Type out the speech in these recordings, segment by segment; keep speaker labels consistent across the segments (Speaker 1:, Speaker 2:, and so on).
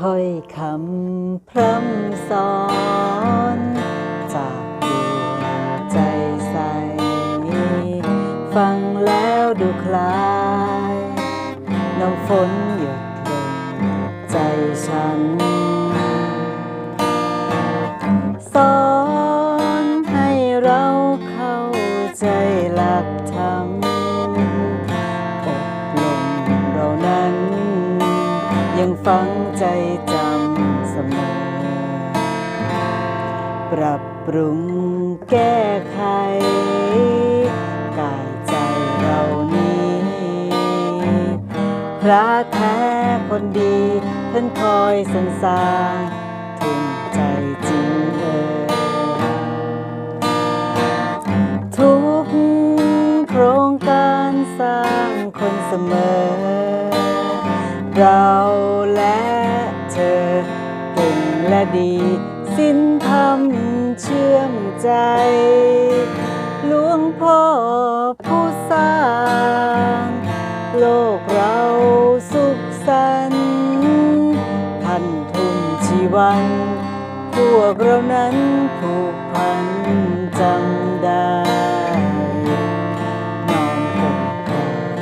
Speaker 1: ถ้อยคำพร่ำสอน ฝังใจจำเสมอ ปรับปรุงแก้ไขกายใจเรานี้พระแท้คนดีท่านคอยสรรสางทุ่มใจจริงเออทุกโครงการสร้างคนเสมอ เรา ดีสิ้นธรรมเชื่อมใจ หลวงพ่อผู้สร้าง โลกเราสุขสันต์ท่านทุ่มชีวัน พวกเรานั้นผูกพันจำได้นอนห่มกอด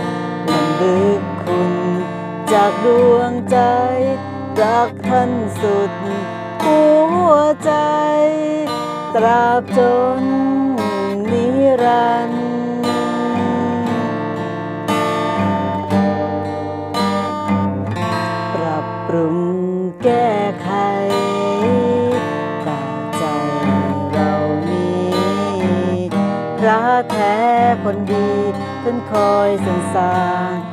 Speaker 1: ลำลึกคุณ จากดวงใจรักท่านสุด ใจ ตราบจนนิรันดร์ปรับปรุงแก้ไขกาใจเรานี้พระแท้คนดีท่านคอยสรรสร้าง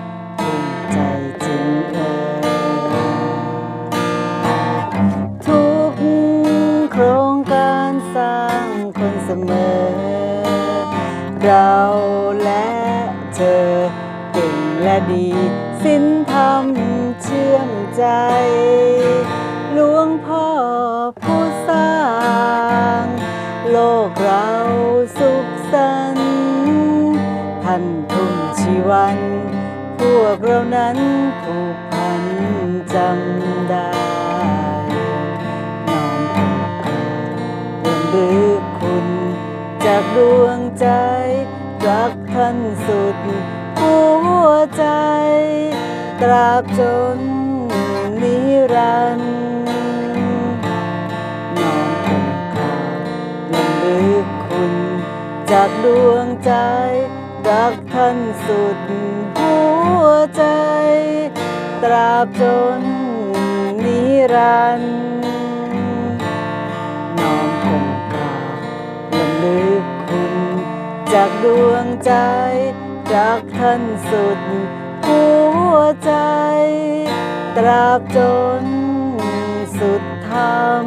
Speaker 1: มอ เราและเธอเก่งและดีสินธรรมเชื่อมใจ หลวงพ่อผู้สร้าง โลกเราสุขสันต์ท่านทุ่มชีวัน พวกเรานั้นผูกพันจำได้ รักท่านสุดหัวใจ ตราบจนนิรันดร์น้อมอกกอดรำลึกคุณ จากดวงใจ รักท่านสุดหัวใจ ตราบจนนิรันดร์ จากดวงใจ จากท่านสุด หัวใจ ตราบจนสุดธรรม